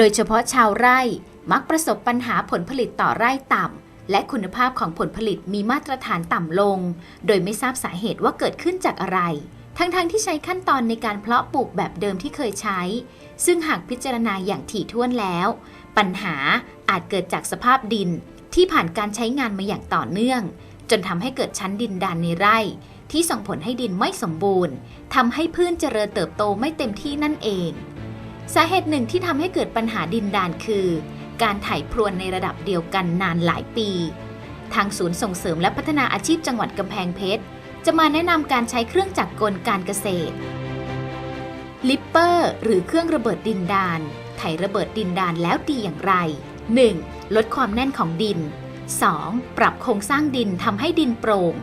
โดยเฉพาะชาวไร่มักประสบปัญหาผลผลิตต่อไร่ต่ำ และคุณภาพของผลผลิตมีมาตรฐานต่ำลง โดยไม่ทราบสาเหตุว่าเกิดขึ้นจากอะไร ทั้งๆที่ใช้ขั้นตอนในการเพาะปลูกแบบเดิมที่เคยใช้ ซึ่งหากพิจารณาอย่างถี่ถ้วนแล้ว ปัญหาอาจเกิดจากสภาพดินที่ผ่านการใช้งานมาอย่างต่อเนื่อง จนทำให้เกิดชั้นดินดานในไร่ ที่ส่งผลให้ดินไม่สมบูรณ์ทำให้พืชเจริญเติบโตไม่เต็มที่นั่นเอง สาเหตุหนึ่งที่ทำให้เกิดปัญหาดินดานคือ การไถพรวนในระดับเดียวกันนานหลายปี ทางศูนย์ส่งเสริมและพัฒนาอาชีพจังหวัดกำแพงเพชร จะมาแนะนำการใช้เครื่องจักรกลการเกษตร ลิปเปอร์ หรือเครื่องระเบิดดินดานไถระเบิดดินดานแล้วดีอย่างไร 1. ลดความแน่นของดิน 2. ปรับโครงสร้างดินทำให้ดินโปร่ง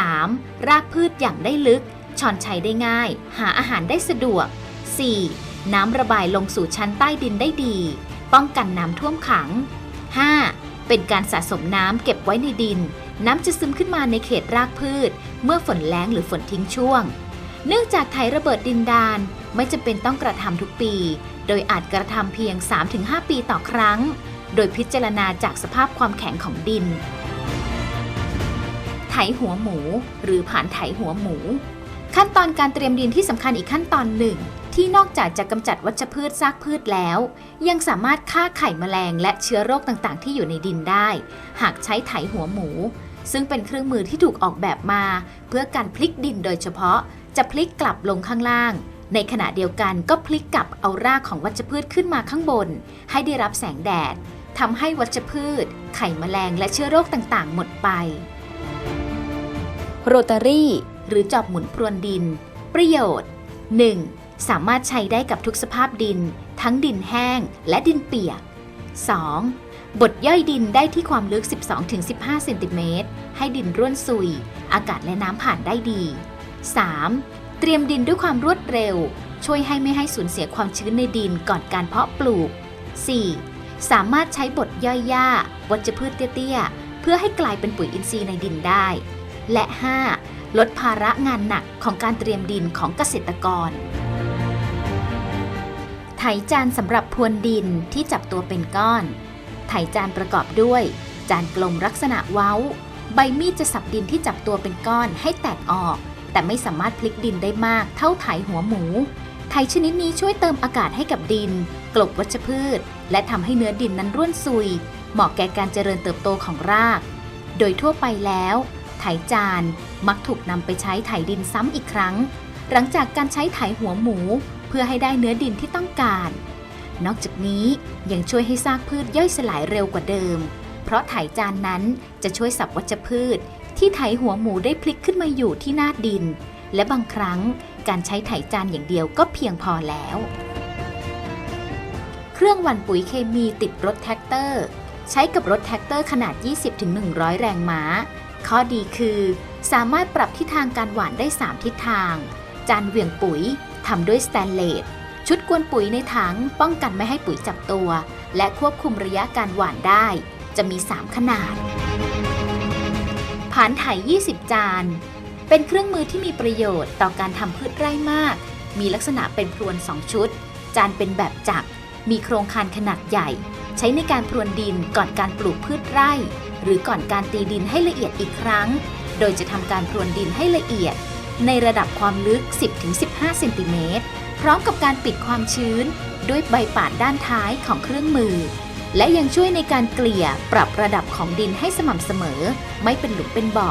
3. รากพืชอย่างได้ลึก ชอนชัยได้ง่าย หาอาหารได้สะดวก 4. น้ำระบายลงสู่ชั้นใต้ดินได้ดี ป้องกันน้ำท่วมขัง 5. เป็นการสะสมน้ำเก็บไว้ในดิน น้ำจะซึมขึ้นมาในเขตรากพืช เมื่อฝนแล้งหรือฝนทิ้งช่วง เนื่องจากไถระเบิดดินดานไม่จำเป็นต้องกระทำทุกปี โดยอาจกระทำเพียง 3-5 ปีต่อครั้ง โดยพิจารณาจากสภาพความแข็งของดิน ไถหัวหมู หรือผ่านไถหัวหมู ขั้นตอนการเตรียมดินที่สำคัญอีกขั้นตอนหนึ่ง ที่นอกจากจะกำจัดวัชพืชซากพืชแล้ว ยังสามารถฆ่าไข่แมลงและเชื้อโรคต่างๆ ที่อยู่ในดินได้ หากใช้ไถหัวหมู ซึ่งเป็นเครื่องมือที่ถูกออกแบบมา เพื่อการพลิกดินโดยเฉพาะ จะพลิกกลับลงข้างล่าง ในขณะเดียวกันก็พลิกกลับเอารากของวัชพืชขึ้นมาข้างบน ให้ได้รับแสงแดดทำให้วัชพืช ไข่แมลงและเชื้อโรคต่างๆ หมดไป โรตารี่ หรือจอบหมุนพรวนดิน ประโยชน์ 1. สามารถใช้ได้กับทุกสภาพดิน ทั้งดินแห้งและดินเปียก 2. บดย่อยดินได้ที่ความลึก 12-15 เซนติเมตร ให้ดินร่วนซุย อากาศและน้ำผ่านได้ดี 3. เตรียมดินด้วยความรวดเร็ว ช่วยให้ไม่ให้สูญเสียความชื้นในดินก่อนการเพาะปลูก 4. สามารถใช้บดย่อยหญ้าวัชพืชเตี้ยๆ เพื่อให้กลายเป็นปุ๋ยอินทรีย์ในดินได้ และ 5. ลดภาระงานหนักของการเตรียมดินของเกษตรกร ไถจานสำหรับพรวนดินที่จับตัวเป็นก้อน ไถจานประกอบด้วย จานกลมลักษณะเว้า ใบมีดจะสับดินที่จับตัวเป็นก้อนให้แตกออก แต่ไม่สามารถพลิกดินได้มากเท่าไถหัวหมู ไถชนิดนี้ช่วยเติมอากาศให้กับดิน กลบวัชพืช และทำให้เนื้อดินนั้นร่วนซุย เหมาะแก่การเจริญเติบโตของราก โดยทั่วไปแล้ว ไถจานมักถูกนำไปใช้ไถดินซ้ำอีกครั้ง หลังจากการใช้ไถหัวหมู เพื่อให้ได้เนื้อดินที่ต้องการ นอกจากนี้ยังช่วยให้ซากพืชย่อยสลายเร็วกว่าเดิม เพราะไถจานนั้นจะช่วยสับวัชพืช ที่ไถหัวหมูได้พลิกขึ้นมาอยู่ที่หน้าดิน และบางครั้งการใช้ไถจานอย่างเดียวก็เพียงพอแล้ว เครื่องหว่านปุ๋ยเคมีติดรถแท็กเตอร์ ใช้กับรถแท็กเตอร์ขนาด 20-100 แรงม้า ข้อดีคือ สามารถปรับทิศทางการหว่านได้ 3 ทิศทาง จานเหวี่ยงปุ๋ย ทำด้วยสแตนเลส ชุดกวนปุ๋ยในถังป้องกันไม่ให้ปุ๋ยจับตัว และควบคุมระยะการหว่านได้ จะมี 3 ขนาด ผานไถ20 จาน เป็นเครื่องมือที่มีประโยชน์ต่อการทำพืชไร่มาก มีลักษณะเป็นพรวน 2 ชุด จานเป็นแบบจักร มีโครงคานขนาดใหญ่ ใช้ในการพรวนดินก่อนการปลูกพืชไร่ หรือก่อนการตีดินให้ละเอียดอีกครั้ง โดยจะทำการพรวนดินให้ละเอียด ในระดับความลึก 10-15 เซนติเมตร พร้อมกับการปิดความชื้น ด้วยใบปาดด้านท้ายของเครื่องมือ และยังช่วยในการเกลี่ยปรับระดับของดินให้สม่ำเสมอ ไม่เป็นหลุมเป็นบ่อ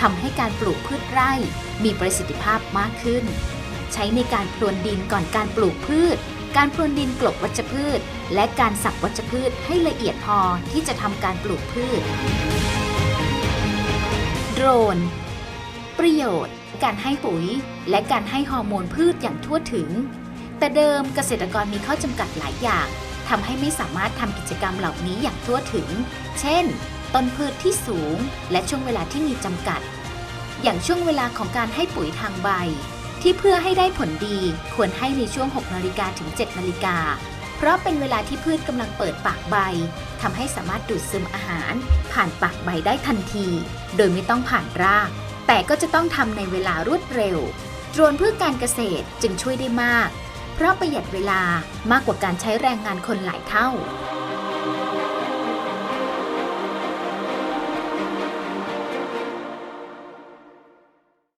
ทำให้การปลูกพืชไร่มีประสิทธิภาพมากขึ้น ใช้ในการพรวนดินก่อนการปลูกพืช การพรวนดินกลบวัชพืช และการสับวัชพืชให้ละเอียดพอที่จะทำการปลูกพืช โดรน ประโยชน์ การให้ปุ๋ย และการให้ฮอร์โมนพืชอย่างทั่วถึง แต่เดิมเกษตรกรมีข้อจำกัดหลายอย่างทำให้ไม่สามารถทำกิจกรรมเหล่านี้อย่างทั่วถึง เช่น ต้นพืชที่สูง และช่วงเวลาที่มีจำกัด อย่างช่วงเวลาของการให้ปุ๋ยทางใบ ที่เพื่อให้ได้ผลดีควรให้ในช่วง 6 นาฬิกาถึง 7 นาฬิกา เพราะเป็นเวลาที่พืชกำลังเปิดปากใบทำให้สามารถดูดซึมอาหาร ผ่านปากใบได้ทันที โดยไม่ต้องผ่านราก แต่ก็จะต้องทำในเวลารวดเร็ว โดรนเพื่อการเกษตรจึงช่วยได้มาก เพราะประหยัดเวลามากกว่าการใช้แรงงานคนหลายเท่า